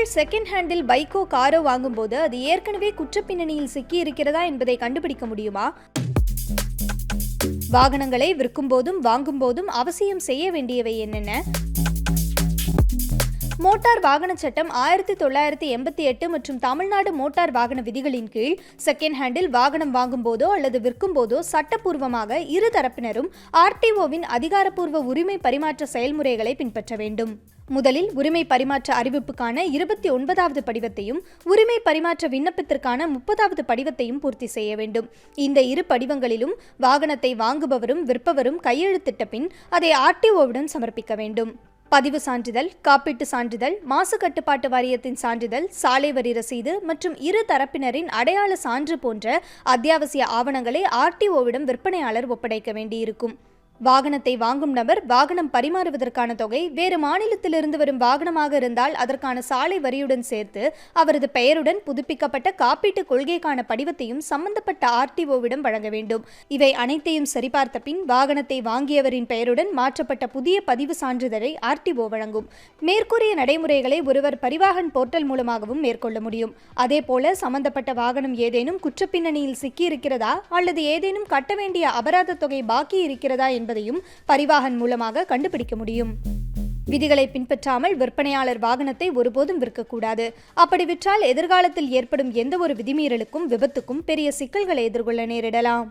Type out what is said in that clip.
மக்கள் second handle பைக்கோ காரோ வாங்கும்போது அது ஏற்கனவே குற்றப்பின்னணியில் சிக்கி இருக்கிறதா என்பதை கண்டுபிடிக்க முடியுமா? வாகனங்களை விற்கும் போதும் வாங்கும் போதும் அவசியம் செய்ய வேண்டியவை என்னென்ன? மோட்டார் வாகன சட்டம் ஆயிரத்தி தொள்ளாயிரத்தி எண்பத்தி எட்டு மற்றும் தமிழ்நாடு மோட்டார் வாகன விதிகளின் கீழ் செகண்ட் ஹேண்டில் வாகனம் வாங்கும் போதோ அல்லது விற்கும் போதோ சட்டப்பூர்வமாக இரு தரப்பினரும் ஆர்டிஓவின் அதிகாரப்பூர்வ உரிமை பரிமாற்ற செயல்முறைகளை பின்பற்ற வேண்டும். முதலில் உரிமை பரிமாற்ற அறிவிப்புக்கான இருபத்தி ஒன்பதாவது படிவத்தையும் உரிமை பரிமாற்ற விண்ணப்பத்திற்கான முப்பதாவது படிவத்தையும் பூர்த்தி செய்ய வேண்டும். இந்த இரு படிவங்களிலும் வாகனத்தை வாங்குபவரும் விற்பவரும் கையெழுத்திட்ட பின் அதை ஆர்டிஓவிடம் சமர்ப்பிக்க வேண்டும். பதிவு சான்றிதழ் காப்பீட்டு சான்றிதழ் மாசு கட்டுப்பாட்டு வாரியத்தின் சான்றிதழ் சாலை வரி ரசீது மற்றும் இரு தரப்பினரின் அடையாள சான்று போன்ற அத்தியாவசிய ஆவணங்களை ஆர்டிஓவிடம் விற்பனையாளர் ஒப்படைக்க வேண்டியிருக்கும். வாகனத்தை வாங்கும் நபர் வாகனம் பரிமாறுவதற்கான தொகை வேறு மாநிலத்திலிருந்து வரும் வாகனமாக இருந்தால் அதற்கான சாலை வரியுடன் சேர்த்து அவரது பெயருடன் புதுப்பிக்கப்பட்ட காப்பீட்டு கொள்கைக்கான படிவத்தையும் சம்பந்தப்பட்ட ஆர்டிஓவிடம் வழங்க வேண்டும். இவை அனைத்தையும் சரிபார்த்த பின் வாகனத்தை வாங்கியவரின் பெயருடன் மாற்றப்பட்ட புதிய பதிவு சான்றிதழை ஆர்டிஓ வழங்கும். மேற்கூறிய நடைமுறைகளை ஒருவர் பரிவாகன் போர்ட்டல் மூலமாகவும் மேற்கொள்ள முடியும். அதேபோல சம்பந்தப்பட்ட வாகனம் ஏதேனும் குற்றப்பின்னணியில் சிக்கியிருக்கிறதா அல்லது ஏதேனும் கட்ட வேண்டிய அபராத தொகை பாக்கி இருக்கிறதா என்பதையும் பரிவாகன் மூலமாக கண்டுபிடிக்க முடியும். விதிகளை பின்பற்றாமல் விற்பனையாளர் வாகனத்தை ஒருபோதும் விற்கக்கூடாது. அப்படி விற்றால் எதிர்காலத்தில் ஏற்படும் எந்த ஒரு விதிமீறலுக்கும் விபத்துக்கும் பெரிய சிக்கல்களை எதிர்கொள்ள நேரிடலாம்.